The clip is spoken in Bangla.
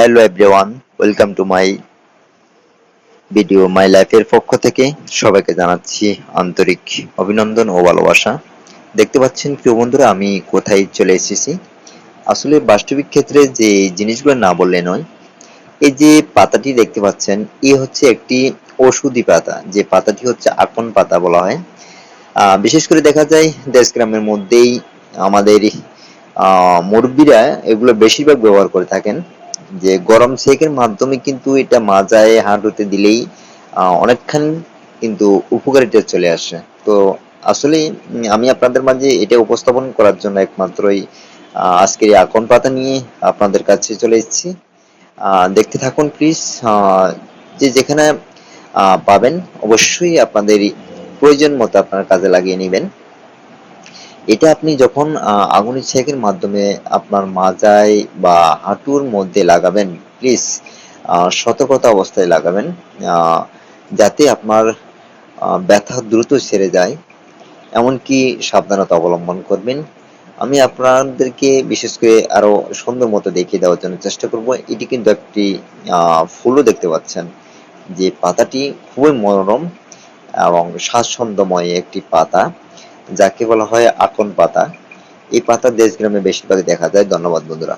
Hello everyone welcome to my video my লাইফের পক্ষ থেকে সবাইকে জানাচ্ছি আন্তরিক অভিনন্দন ও ভালোবাসা। দেখতে পাচ্ছেন প্রিয় বন্ধুরা, আমি কোথায় চলে এসেছি? আসলে বাস্তবিক ক্ষেত্রে যে জিনিসগুলো না বললে নয়, এই যে পাতাটি দেখতে পাচ্ছেন এ হচ্ছে একটি ওষুধি পাতা। যে পাতাটি হচ্ছে আকন পাতা বলা হয়। বিশেষ করে দেখা যায়, দেশ গ্রামের মধ্যেই আমাদের মুরব্বীরা এগুলো বেশিরভাগ ব্যবহার করে থাকেন। যে গরম সেকের মাধ্যমে কিন্তু এটা মাজায় হাঁটুতে দিলেই অনেকখানি কিন্তু উপকারিতা চলে আসে। তো আসলে আমি আপনাদের মাঝে এটা উপস্থাপন করার জন্য একমাত্রই আজকের এই আকন পাতা নিয়ে আপনাদের কাছে চলে এসেছি। দেখতে থাকুন প্লিজ যে যেখানে পাবেন, অবশ্যই আপনাদের প্রয়োজন মতো আপনার কাজে লাগিয়ে নেবেন। এটা আপনি যখন আগুনের ছেঁকের মাধ্যমে আপনার মাজায় বা হাঁটুর মধ্যে লাগাবেন প্লিজ সতর্কতা অবস্থায় লাগাবেন যাতে আপনার ব্যথা দ্রুত সেরে যায়। এমনকি সাবধানতা অবলম্বন করবেন। আমি আপনাদেরকে বিশেষ করে আরও সুন্দর মতো দেখিয়ে দেওয়ার জন্য চেষ্টা করব। এটি কিন্তু একটি ফুলও দেখতে পাচ্ছেন যে পাতাটি খুবই মনোরম এবং স্বাচ্ছন্দ্যময় একটি পাতা। যাকে বলা হয় আকন পাতা। এই পাতা দেশগ্রামে বেশিরভাগ দেখা যায়। ধন্যবাদ বন্ধুরা।